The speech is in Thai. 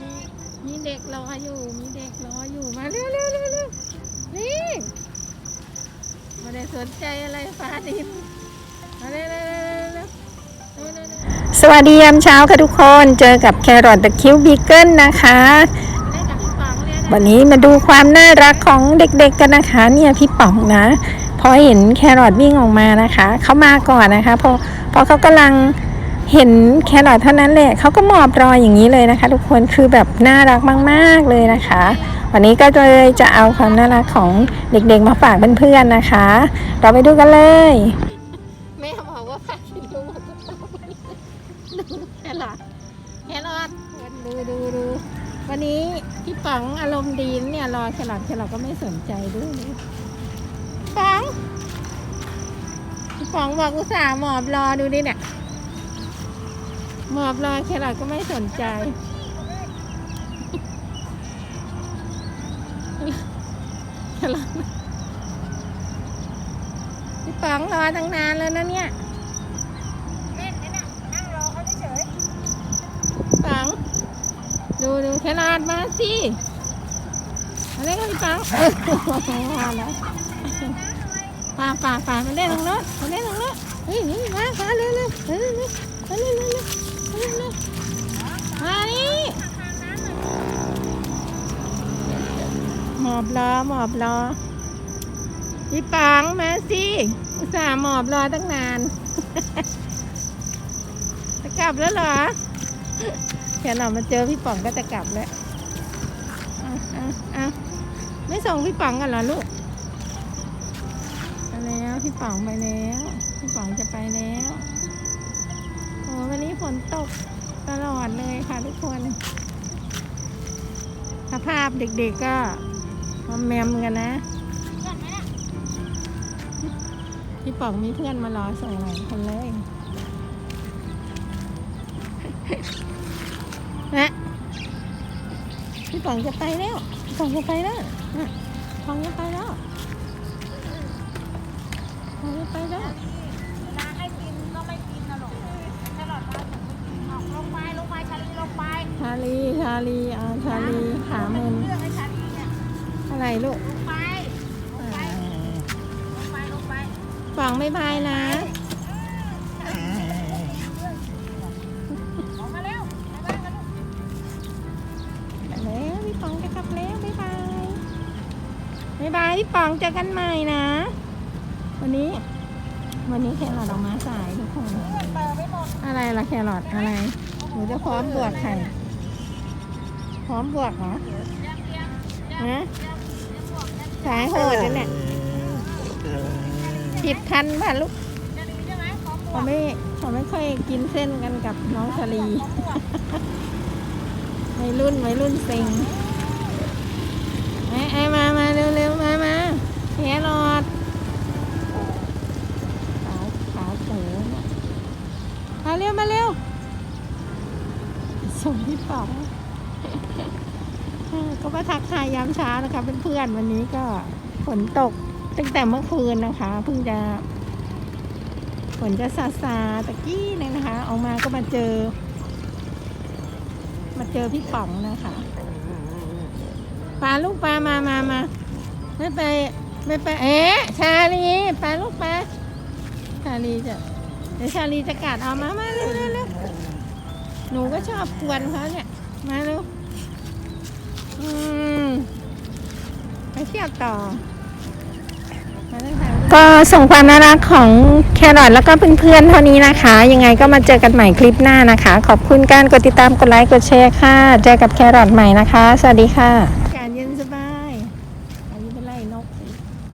มีมีเด็กรออยู่ มีเด็กรออยู่ มาเร็วเร็วเร็วเร็วนี่มาได้สนใจอะไรฟ้าดินมาเร็วเร็วเร็วเร็วสวัสดียามเช้าค่ะทุกคน เจอกับแครอทตะคิวบีเกิลนะคะ วันนี้มาดูความน่ารักของเด็กๆกันนะคะ เนี่ยพี่ป๋องนะ พอเห็นแครอทวิ่งออกมานะคะ เขามาก่อนนะคะ พอพอเขากำลัง เห็นแครอทเท่านั้นแหละเขาก็หมอบรออย่างนี้เลยนะคะ ทุกคนคือแบบน่ารักมาก ๆเลยนะคะ วันนี้ก็เลยจะเอาความน่ารักของเด็กๆมาฝากเพื่อนๆนะคะ เราไปดูกันเลยแม่บอกว่าพาไปดูหมดทุกตัวดูแครอทแครอทดูดูดูวันนี้พี่ป๋องอารมณ์ดีนะเนี่ยรอแครอทแครอทก็ไม่สนใจด้วยป๋องพี่ป๋องบอกอุตส่าห์หมอบรอดูดิเนี่ย หมอบรอแครอทก็ไม่สนใจ แครอทพี่ป๋องรอตั้งนานแล้วนะเนี่ยเล่นนะน่ะนั่งรอเขาเฉยปังดูดูแครอทมาสิมาเล่นกับพี่ปังเออมาแล้วป่าป่าป่ามาเล่นตรงนู้นมาเล่นตรงนู้นเฮ้ยนี่มามาเร็วเร็วเร็วเร็วเร็วเร็ว มานี่หมอบรอหมอบรอพี่ปังมาสิอุตส่าห์หมอบรอตั้งนาน จะกลับแล้วเหรอแค่เรามาเจอพี่ป๋องก็จะกลับแล้วเอาเอาเอาไม่ส่งพี่ป๋องกันเหรอลูกไปแล้วพี่ป๋องไปแล้ว พี่ป๋องจะไปแล้ว โอ้วันนี้ฝนตกตลอดเลยค่ะทุกคน สภาพเด็กๆก็มแมมกันนะ พี่ป๋องมีเพื่อนมารอส่งหลายคนเลยนะพี่ป๋องจะไปแล้วพี่ป๋องจะไปแล้วพี่ป๋องจะไปแล้วพี่ป๋องจะไปแล้ว ลีชาลีอ่าชาลีขามึนเรื่องไอ้ชาลีเนี่ยอะไรลูกลงไปอ่าลงไปลงไปป๋องไม่บายนะออกมาเร็วไปบ้านกันลูกแล้วพี่ป๋องจะกลับแล้วบ๊ายบายบ๊ายบายพี่ป๋องเจอกันใหม่นะ วันนี้ วันนี้แครอทออกมาสายทุกคนเพื่อนเปิดไปหมดอะไรล่ะแครอทอะไรหนูจะพร้อมบวกไข่ หอมบวกเหรอฮะสายโหดเนี่ยผิดทันป่ะลูกเขาไม่เขาไม่ค่อยกินเส้นกันกับน้องชลี วัยรุ่นวัยรุ่นเซ็งไอ้มามาเร็วเร็วมามาเฮียรอดขาวขาวเต๋อมาเร็วมาเร็วส่งที่เป๋า ก็มาทักทายยามเช้านะคะเพื่อนๆวันนี้ก็ฝนตกตั้งแต่เมื่อคืนนะคะเพิ่งจะฝนจะซาซาตะกี้เลยนะคะ ออกมาก็มาเจอ มาเจอพี่ป๋องนะคะปลาลูกปลามามามาไม่ไปไม่ไปเอ๊ะชาลีปลาลูกปลาชาลีจะเดี๋ยวชาลีจะกัดเอามามาเร็วเร็วเร็วหนูก็ชอบกวนเขาเนี่ยมาเร็ว อืมไปเที่ยวต่อมาเลยค่ก็ส่งความน่ารักของแครอทแล้วก็เพื่อนๆเท่านี้นะคะ ยังไงก็มาเจอกันใหม่คลิปหน้านะคะ ขอบคุณการกดติดตามกดไลค์กดแชร์ค่ะ เจอกับแครอทใหม่นะคะ สวัสดีค่ะ